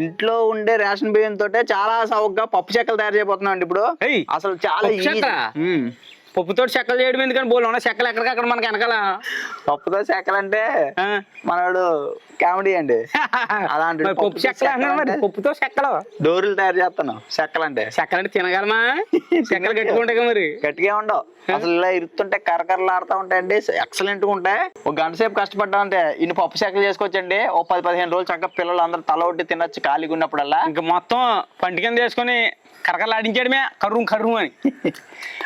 ఇంట్లో ఉండే రేషన్ బియ్యం తోటే చాలా సౌకగా పప్పు చెక్కలు తయారు చేయబోతున్నాం అండి ఇప్పుడు అసలు చాలా పప్పుతో చెక్కలు చేయడం ఎందుకని? బోల్ ఉన్న చెక్కలు ఎక్కడికక్కడ మనకి వెనకాల? పప్పుతో చెక్కలు అంటే ఆ. మనోడు కామెడీ అండి. అలాంటి పప్పు చెక్కలు పప్పుతో చెక్కలు. డోర్లు తయారు చేస్తాను చెక్కలు అంటే. చెక్కలు అంటే తినగలమా? చెక్కలు కట్టుకుంటాయి మరి. గట్టిగా ఉండవు. అసలు ఇలా ఇరుతుంటే కరకరలాడుతూ ఉంటాయండి. ఎక్సలెంట్గా ఉంటాయి. ఒక గంట సేపు కష్టపడ్డా అంటే ఇన్ని పప్పు చెక్కలు చేసుకోవచ్చండి. ఓ పది పదిహేను రోజులు చక్కగా పిల్లలు అందరూ తల ఒట్టి తినొచ్చు ఖాళీగా ఉన్నప్పుడల్లా. ఇంకా మొత్తం పంటి కింద వేసుకొని కరకలాడించాడమే కర్రు కర్రు అని.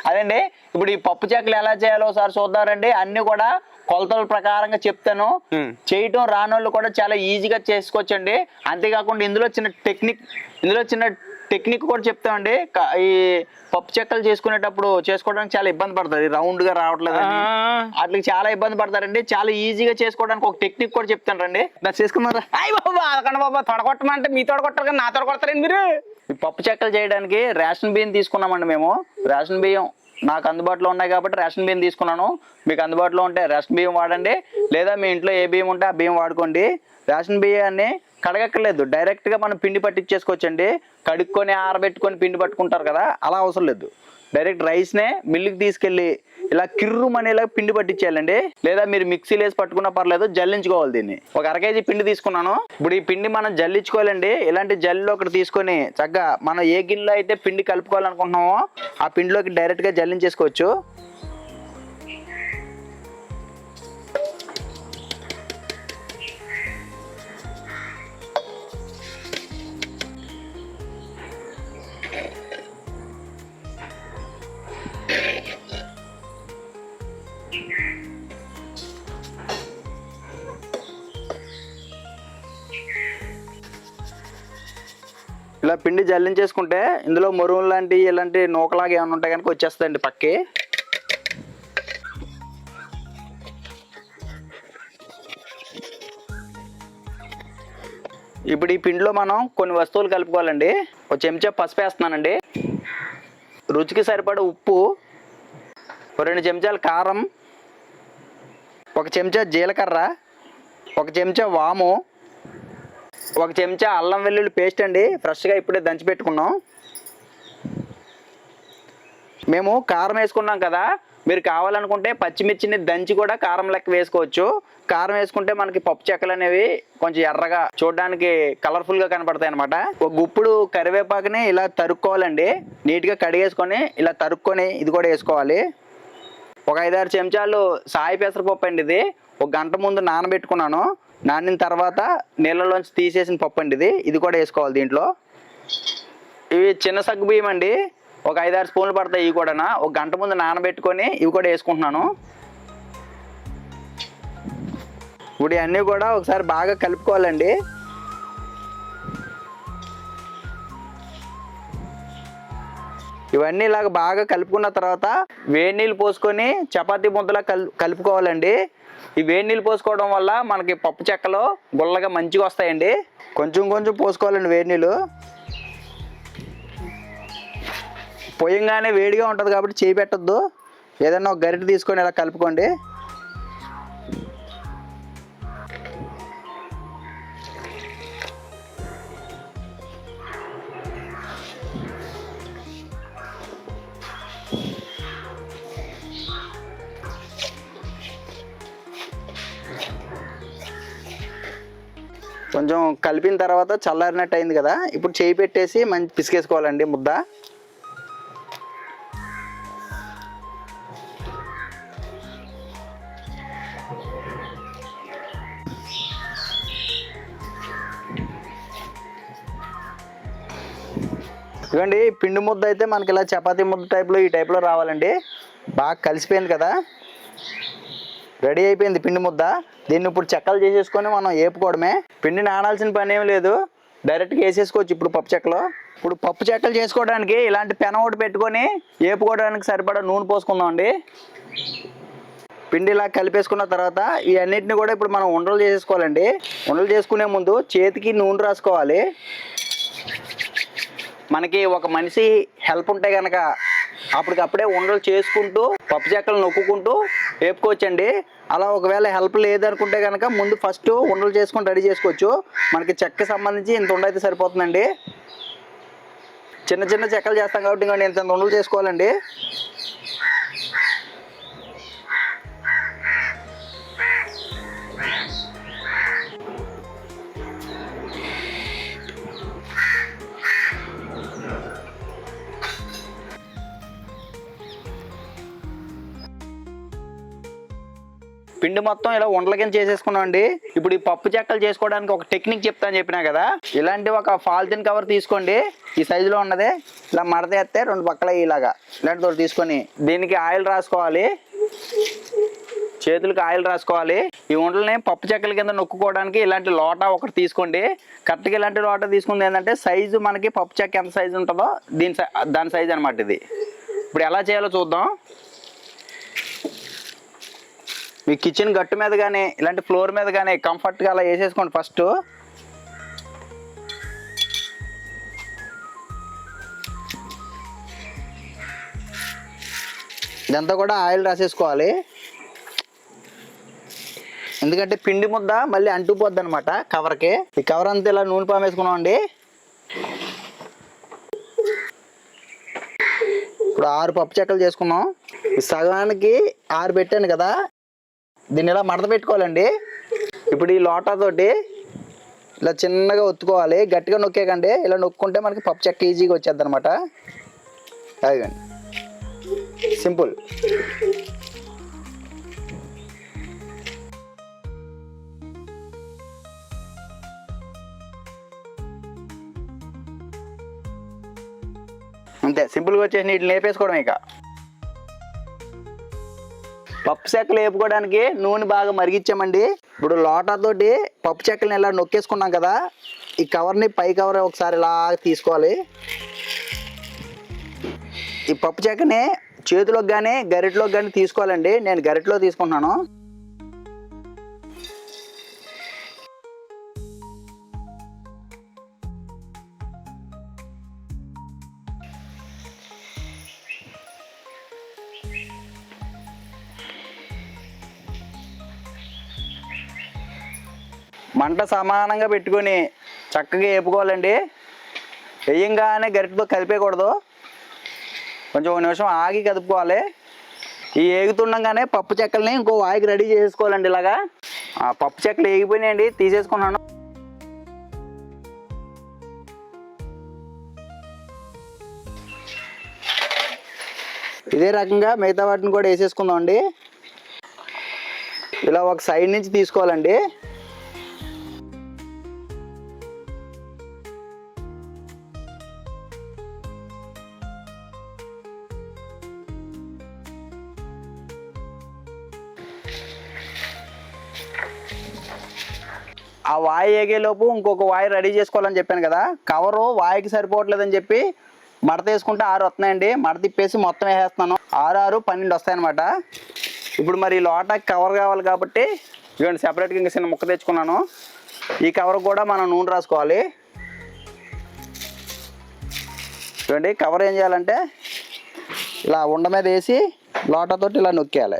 అదండి ఇప్పుడు ఈ పప్పు చెక్కలు ఎలా చేయాలో ఒకసారి చూద్దారండి అన్ని కూడా కొలతల ప్రకారంగా చెప్తాను. చేయటం రానోళ్ళు కూడా చాలా ఈజీగా చేసుకోవచ్చండి. అంతేకాకుండా ఇందులో చిన్న టెక్నిక్ ఇందులో చిన్న టెక్నిక్ కూడా చెప్తామండి. ఈ పప్పు చెక్కలు చేసుకునేటప్పుడు చేసుకోవడానికి చాలా ఇబ్బంది పడుతుంది రౌండ్గా రావట్లేదు వాటికి చాలా ఇబ్బంది పడతారండి. చాలా ఈజీగా చేసుకోవడానికి ఒక టెక్నిక్ కూడా చెప్తాను రండి. చేసుకున్నారా అయ్యి బాబా అదకండి బాబా తొడగొట్టమంటే మీ తొడగొట్టారు కానీ నా తొడగొడతారండి మీరు. ఈ పప్పు చెక్కలు చేయడానికి రేషన్ బియ్యం తీసుకున్నామండి మేము. రేషన్ బియ్యం నాకు అందుబాటులో ఉన్నాయి కాబట్టి రేషన్ బియ్యం తీసుకున్నాను. మీకు అందుబాటులో ఉంటే రేషన్ బియ్యం వాడండి. లేదా మీ ఇంట్లో ఏ బియ్యం ఉంటే ఆ బియ్యం వాడుకోండి. రేషన్ బియ్యాన్ని కడగక్కర్లేదు. డైరెక్ట్గా మనం పిండి పట్టించేసుకోవచ్చండి. కడుక్కొని ఆరబెట్టుకొని పిండి పట్టుకుంటారు కదా అలా అవసరం లేదు. డైరెక్ట్ రైస్నే మిల్లుకి తీసుకెళ్ళి ఇలా కిర్రుమనేలా పిండి పట్టించేయాలండి. లేదా మీరు మిక్సీలు వేసి పట్టుకున్నా పర్లేదు జల్లించుకోవాలి దీన్ని. ఒక అర కేజీ పిండి తీసుకున్నాను. ఇప్పుడు ఈ పిండి మనం జల్లించుకోవాలండి. ఇలాంటి జల్లు ఒకటి తీసుకొని చక్కగా మనం ఏ గిన్నెలో అయితే పిండి కలుపుకోవాలనుకుంటున్నామో ఆ పిండిలోకి డైరెక్ట్గా జల్లించేసుకోవచ్చు. ఇలా పిండి జల్లించేసుకుంటే ఇందులో మరువులు లాంటి ఇలాంటి నూకలాగా ఏమైనా ఉంటాయి కనుక వచ్చేస్తాయండి పక్కి. ఇప్పుడు ఈ పిండిలో మనం కొన్ని వస్తువులు కలుపుకోవాలండి. ఒక చెంచా పసుపు వేస్తున్నానండి. రుచికి సరిపడ ఉప్పు రెండు చెంచాల కారం ఒక చెంచా జీలకర్ర ఒక చెంచా వాము ఒక చెంచా అల్లం వెల్లుల్లి పేస్ట్ అండి. ఫ్రెష్గా ఇప్పుడే దంచి పెట్టుకున్నాం. మేము కారం వేసుకున్నాం కదా. మీరు కావాలనుకుంటే పచ్చిమిర్చిని దంచి కూడా కారం లెక్క వేసుకోవచ్చు. కారం వేసుకుంటే మనకి పప్పు చెక్కలు అనేవి కొంచెం ఎర్రగా చూడడానికి కలర్ఫుల్గా కనపడతాయి అనమాట ఒక గుప్పుడు కరివేపాకుని ఇలా తరుక్కోవాలండి. నీట్గా కడిగేసుకొని ఇలా తరుక్కొని ఇది కూడా వేసుకోవాలి. ఒక ఐదారు చెంచాలు సాయి పెసరపప్పు అండి ఇది. ఒక గంట ముందు నానబెట్టుకున్నాను. నానిన తర్వాత నీళ్ళలోంచి తీసేసిన పప్పు అండి ఇది. ఇది కూడా వేసుకోవాలి దీంట్లో. ఇవి చిన్న సగ్గు బియ్యం అండి. ఒక ఐదారు స్పూన్లు పడతాయి ఇవి కూడా ఒక గంట ముందు నానబెట్టుకొని ఇవి కూడా వేసుకుంటున్నాను. ఇప్పుడు అన్నీ కూడా ఒకసారి బాగా కలుపుకోవాలండి. ఇవన్నీ ఇలాగ బాగా కలుపుకున్న తర్వాత వేడి నీళ్ళు పోసుకొని చపాతీ ముద్దలా కల్ కలుపుకోవాలండి. ఈ వేడి నీళ్ళు పోసుకోవడం వల్ల మనకి పప్పు చెక్కలు గుల్లగా మంచిగా వస్తాయండి. కొంచెం కొంచెం పోసుకోవాలండి వేడి నీళ్ళు. పొయ్యంగానే వేడిగా ఉంటుంది కాబట్టి చేయి పెట్టద్దు. ఏదైనా ఒక గరిటె తీసుకొని ఇలా కలుపుకోండి. కొంచెం కలిపిన తర్వాత చల్లారినట్టు అయింది కదా ఇప్పుడు చేయి పెట్టేసి మంచి పిసికేసుకోవాలండి ముద్ద. ఇవ్వండి పిండి ముద్ద అయితే మనకి ఇలా చపాతీ ముద్ద టైప్లో ఈ టైప్లో రావాలండి. బాగా కలిసిపోయింది కదా. రెడీ అయిపోయింది పిండి ముద్ద. దీన్ని ఇప్పుడు చెక్కలు చేసేసుకొని మనం వేపుకోవడమే పిండి నానాల్సిన పని ఏం లేదు డైరెక్ట్గా వేసేసుకోవచ్చు ఇప్పుడు పప్పు చెక్కలు. ఇప్పుడు పప్పు చెక్కలు చేసుకోవడానికి ఇలాంటి పెన ఒకటి పెట్టుకొని వేపుకోవడానికి సరిపడా నూనె పోసుకుందాం అండి. పిండి ఇలా కలిపేసుకున్న తర్వాత ఈ అన్నిటిని కూడా ఇప్పుడు మనం ఉండలు చేసేసుకోవాలండి. ఉండలు చేసుకునే ముందు చేతికి నూనె రాసుకోవాలి. మనకి ఒక మనిషి హెల్ప్ ఉంటే కనుక అప్పటికప్పుడే ఉండలు చేసుకుంటూ పప్పు చెక్కలు నొక్కుంటూ వేపుకోవచ్చండి. అలా ఒకవేళ హెల్ప్ లేదనుకుంటే కనుక ముందు ఫస్ట్ ఉండలు చేసుకొని రెడీ చేసుకోవచ్చు. మనకి చెక్క సంబంధించి ఇంత ఉండ అయితే సరిపోతుందండి. చిన్న చిన్న చెక్కలు చేస్తాం కాబట్టి ఇంకా ఇంత ఉండలు చేసుకోవాలండి. పిండి మొత్తం ఇలా ఉండల కింద చేసేసుకున్నాం అండి ఇప్పుడు ఈ పప్పు చెక్కలు చేసుకోవడానికి ఒక టెక్నిక్ చెప్తాను చెప్పినా కదా ఇలాంటి ఒక ఫాల్తిన్ కవర్ తీసుకోండి. ఈ సైజులో ఉన్నది ఇలా మడతేస్తే రెండు పక్కల ఇలాగా ఇలాంటి తోటి తీసుకొని దీనికి ఆయిల్ రాసుకోవాలి. చేతులకు ఆయిల్ రాసుకోవాలి. ఈ ఉండలని పప్పు చెక్కల కింద నొక్కుకోవడానికి ఇలాంటి లోటా ఒకటి తీసుకోండి. కరెక్ట్గా ఇలాంటి లోటా తీసుకుంది ఏంటంటే సైజు మనకి పప్పు చెక్క ఎంత సైజు ఉంటుందో దీని సై- దాని సైజు అనమాట ఇది. ఇప్పుడు ఎలా చేయాలో చూద్దాం. మీ కిచెన్ గట్టు మీద కానీ ఇలాంటి ఫ్లోర్ మీద కానీ కంఫర్ట్గా అలా వేసేసుకోండి ఫస్ట్ ఇదంతా కూడా ఆయిల్ రాసేసుకోవాలి. ఎందుకంటే పిండి ముద్ద మళ్ళీ అంటుపోద్ది అనమాట కవర్కి. ఈ కవర్ అంతా ఇలా నూనె పాము వేసుకున్నాం అండి ఇప్పుడు ఆరు పప్పు చెక్కలు చేసుకున్నాం. సగానికి ఆరు పెట్టాను కదా. దీన్ని ఇలా మడత పెట్టుకోవాలండి? ఇప్పుడు ఈ లోటాతోటి ఇలా చిన్నగా ఒత్తుకోవాలి. గట్టిగా నొక్కేకండి ఇలా నొక్కుంటే మనకి పప్పు చెక్క ఈజీగా వచ్చేద్ది అనమాట అదిగండి. సింపుల్. అంతే సింపుల్గా వచ్చేసి నీటిని లేపేసుకోవడం ఇక. పప్పు చెక్కలు వేపుకోవడానికి నూనె బాగా మరిగించామండి ఇప్పుడు లోటాతోటి పప్పు చెక్కలను ఇలా నొక్కేసుకున్నాం కదా ఈ కవర్ని పై కవర్ ఒకసారి ఇలా తీసుకోవాలి. ఈ పప్పు చెక్కని చేతిలోకి కానీ గరిటలోకి కానీ తీసుకోవాలండి. నేను గరిటలో తీసుకుంటున్నాను. మంట సమానంగా పెట్టుకొని చక్కగా వేపుకోవాలండి. వేయంగానే గరిటతో కలిపేయకూడదు. కొంచెం ఒక నిమిషం ఆగి కదుపుకోవాలి. ఈ ఏగుతుండగానే పప్పు చెక్కల్ని ఇంకో వాయికి రెడీ చేసుకోవాలండి ఇలాగా. ఆ పప్పు చెక్కలు ఏగిపోయినాయండి తీసేసుకున్నాను. ఇదే రకంగా మిగతా వాటిని కూడా వేసేసుకుందాం అండి ఇలా ఒక సైడ్ నుంచి తీసుకోవాలండి. ఆ వాయి ఏగేలోపు ఇంకొక వాయి రెడీ చేసుకోవాలని చెప్పాను కదా. కవరు వాయికి సరిపోవట్లేదని చెప్పి మడత వేసుకుంటే ఆరు వస్తున్నాయండి. మడత తిప్పేసి మొత్తం వేసేస్తున్నాను. ఆరు ఆరు పన్నెండు వస్తాయన్నమాట. ఇప్పుడు మరి ఈ లోటాకి కవర్ కావాలి కాబట్టి ఇవ్వండి సెపరేట్గా ఇంకా చిన్న ముక్క తెచ్చుకున్నాను. ఈ కవర్ కూడా మనం నూనె రాసుకోవాలి. చూడండి కవర్ ఏం చేయాలంటే ఇలా ఉండ మీద వేసి లోటతోటి ఇలా నొక్కేయాలి.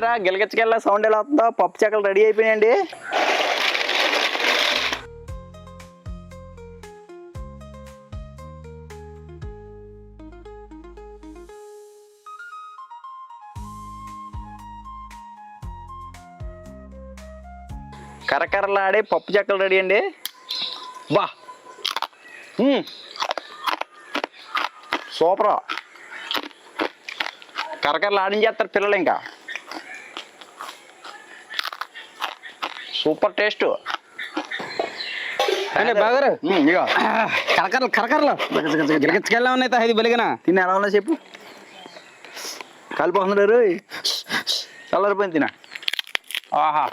చూసారా? గిలగచ్చకెళ్ళ సౌండ్ ఎలా వస్తుందో? పప్పు చెక్కలు రెడీ అయిపోయినాయండి. కరకరలాడే పప్పు చెక్కలు రెడీ అండి. బా. సూపరా. కరకరలు ఆడించేస్తారు పిల్లలు ఇంకా. Super taste. అంటే బాగారు? ఇదిగో. కరకరలు కరకరలు. గిరగచ్చకెళ్ళా ఉన్నాయి ఇది బలిగనా. తిని ఎలా ఉన్నా చెప్పు కలిపోతున్నారు చల్లరిపోయింది తిన. ఆహా.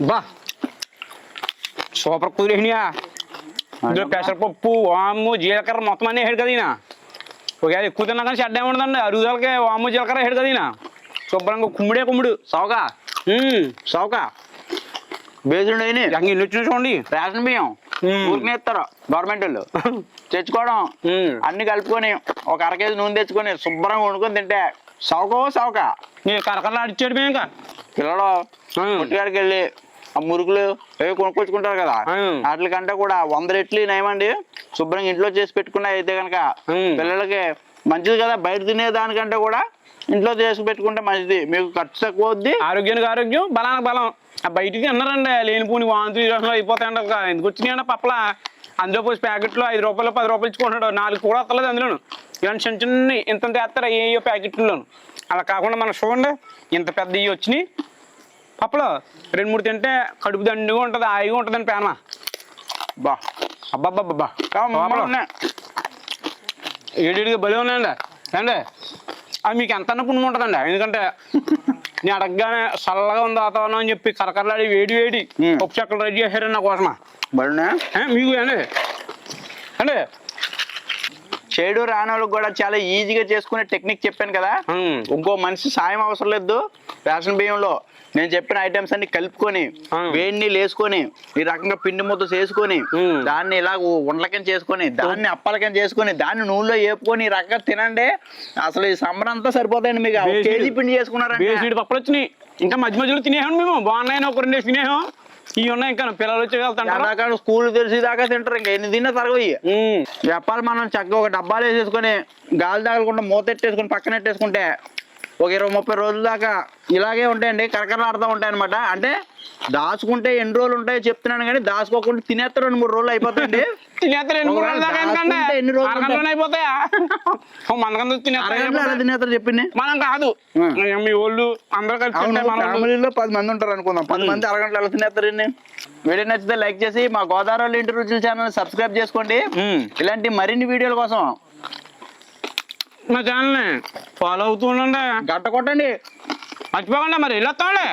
బా. సూపర్ కుదిరేనియా ఇందులో పెసరపప్పు వాము జీలకర్ర మొత్తం అన్నీ వేసాడు కదా ఈయన ఒకవేళ ఎక్కువ తిన్నా కానీ చెడ్డ ఉండదండి. అరుగుదలకి వాము జీలకర్ర వేసాడు కదా ఈయన శుభ్రంగా కుమ్ముడే కుమ్ముడు. సౌకా. సౌకా బేస్డ్ అయిన. ఇంకా ఇల్లు వచ్చిన చూడండి రేషన్ బియ్యం. మ్మ్. ఊరికే ఇస్తారు గవర్నమెంట్ వాళ్ళు. తెచ్చుకోవడం. అన్ని కలుపుకొని ఒక అర కేజీ నూనె తెచ్చుకొని శుభ్రంగా వండుకొని తింటే సౌకో సౌక నీ కరకరలు అడిచాడు మేము ఇంకా. పిల్లలు మ్మ్. కొట్టుకాడికి వెళ్ళి ఆ మురుకులు ఏవి కొనుక్కొచ్చుకుంటారు కదా. మ్మ్. వాటికంటే కూడా వంద రెట్లు నయమండి. శుభ్రంగా ఇంట్లో చేసి పెట్టుకున్నా అయితే కనుక. పిల్లలకి మంచిది కదా. బయట తినే దానికంటే కూడా ఇంట్లో చేసి పెట్టుకుంటే మంచిది. మీకు ఖర్చు తక్కువ అవుద్ది. ఆరోగ్యానికి ఆరోగ్యం బలానికి బలం. ఆ బయటికి అన్నారండి లేనిపోని వాంతి విరోచనలు అయిపోతాయంట ఒక ఎందుకు వచ్చినాయండి పప్పల? అందులో పోసి ప్యాకెట్లో ఐదు రూపాయలు పది రూపాయలు ఇచ్చుకుంటాడు నాలుగు కూడా వస్తలేదు అందులోను. ఇలాంటి చిన్న చిన్న ఇంత వేస్తారు ఏ ఏ ప్యాకెట్లోను. అలా కాకుండా మనం చూడండి ఇంత పెద్ద ఇవి వచ్చినాయి. పప్పలు రెండు మూడు తింటే కడుపు దండిగా ఉంటుంది హాయిగా ఉంటుందండి పేన బా. అబ్బాబ్బాబ్బా. ఏడేడిగా బలి ఉన్నాయండి. అండి అవి మీకు ఎంత పుణ్యం ఉంటుందండి. ఎందుకంటే నేను అడగగానే చల్లగా ఉంది వాతావరణం అని చెప్పి కరకరలాడి వేడి వేడి. పప్పు చెక్కలు రెడీ చేశారు నా కోసమా? బడున్నా ఏ, మీకు అండి అండి చెడు రాని వాళ్ళకి కూడా చాలా ఈజీగా చేసుకునే టెక్నిక్ చెప్పాను కదా. ఇంకో మనిషి సాయం అవసరం లేదు. రేషన్ బియ్యంలో నేను చెప్పిన ఐటమ్స్ అన్ని కలుపుకొని ఆ. వేడి నీళ్ళు వేసుకొని ఈ రకంగా పిండి ముద్ద చేసుకొని. దాన్ని ఇలా ఉండలకం చేసుకొని దాన్ని అప్పలకం చేసుకొని దాన్ని నూనెలో వేపుకొని ఈ రకంగా తినండి. అసలు ఈ సమ్మర్ అంతా సరిపోతాయండి మీకు. కేజీ పిండి చేసుకున్నారంటే. బేసిడి పప్పులు వచ్చినాయి. ఇంకా మధ్య మధ్యలో తినేసాం మేము. బాగున్నాయని ఒక రెండు తినేసాం ఇవి ఉన్నాయి ఇంకా పిల్లలు వచ్చి ఎండాకాలం స్కూల్ తెలిసి దాకా తింటారు ఇంకా. ఎన్ని తిన్నా తరగవు. చెప్పాలి మనం చక్కగా ఒక డబ్బాలు వేసేసుకొని గాలి తగలకుండా మూత ఎట్టేసుకొని పక్కన ఎట్టేసుకుంటే ఒక ఇరవై ముప్పై రోజుల దాకా ఇలాగే ఉంటాయండి కరకరలాడుతూ ఉంటాయి అనమాట అంటే దాచుకుంటే ఎన్ని రోజులు ఉంటాయో చెప్తున్నాను కానీ దాచుకోకుండా తినేస్తే రెండు మూడు రోజులు అయిపోతాయండి తినేస్తారు ఎన్ని మూడు రోజుల దాకా ఎన్ని రోజులు అయిపోతాయా? తినేస్తారు తినేస్తారు చెప్పింది? మనం కాదు. ఉం. మీ వాళ్ళు అందరూ కలిసి అవును తింటే మన వాళ్ళు. ఫ్యామిలీలో పది మంది ఉంటారు అనుకుందాం. పది మంది అరగంటలు ఎలా తినేస్తారండి వీడియో నచ్చితే లైక్ చేసి మా గోదావరి ఇంటి రుచుల ఛానల్ సబ్స్క్రైబ్ చేసుకోండి. ఇలాంటి మరిన్ని వీడియోల కోసం మా ఛానల్ని ఫాలో అవుతూ ఉండండి. గంట కొట్టండి. మర్చిపోకండి మరి వెళ్ళొస్తాండి